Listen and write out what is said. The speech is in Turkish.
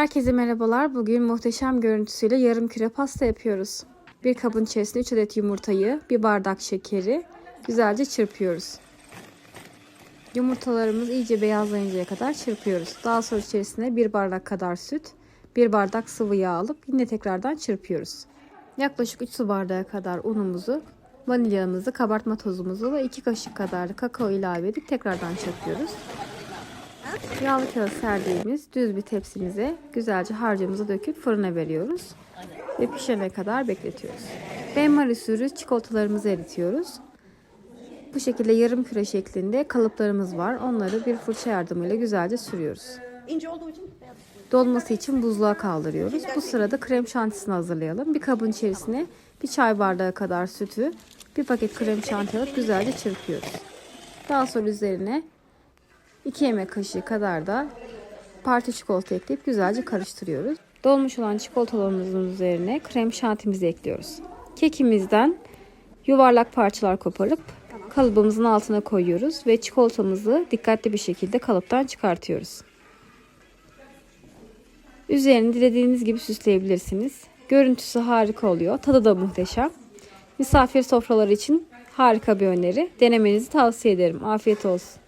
Herkese merhabalar. Bugün muhteşem görüntüsüyle yarım küre pasta yapıyoruz. Bir kabın içerisine 3 adet yumurtayı, bir bardak şekeri güzelce çırpıyoruz. Yumurtalarımız iyice beyazlayıncaya kadar çırpıyoruz. Daha sonra içerisine bir bardak kadar süt, bir bardak sıvı yağ alıp yine tekrardan çırpıyoruz. Yaklaşık 3 su bardağı kadar unumuzu, vanilyamızı, kabartma tozumuzu ve 2 kaşık kadar da kakao ilave edip tekrardan çırpıyoruz. Yağlı kağıt serdiğimiz düz bir tepsimize güzelce harcımızı döküp fırına veriyoruz. Ve pişene kadar bekletiyoruz. Benmar usulü çikolatalarımızı eritiyoruz. Bu şekilde yarım küre şeklinde kalıplarımız var. Onları bir fırça yardımıyla güzelce sürüyoruz. İnce olduğu için. Dolması için buzluğa kaldırıyoruz. Bu sırada krem şantisini hazırlayalım. Bir kabın içerisine bir çay bardağı kadar sütü, bir paket krem şanti alıp güzelce çırpıyoruz. Daha sonra üzerine 2 yemek kaşığı kadar da parça çikolata ekleyip güzelce karıştırıyoruz. Dolmuş olan çikolatalarımızın üzerine krem şantimizi ekliyoruz. Kekimizden yuvarlak parçalar koparıp kalıbımızın altına koyuyoruz ve çikolatamızı dikkatli bir şekilde kalıptan çıkartıyoruz. Üzerini dilediğiniz gibi süsleyebilirsiniz. Görüntüsü harika oluyor. Tadı da muhteşem. Misafir sofraları için harika bir öneri. Denemenizi tavsiye ederim. Afiyet olsun.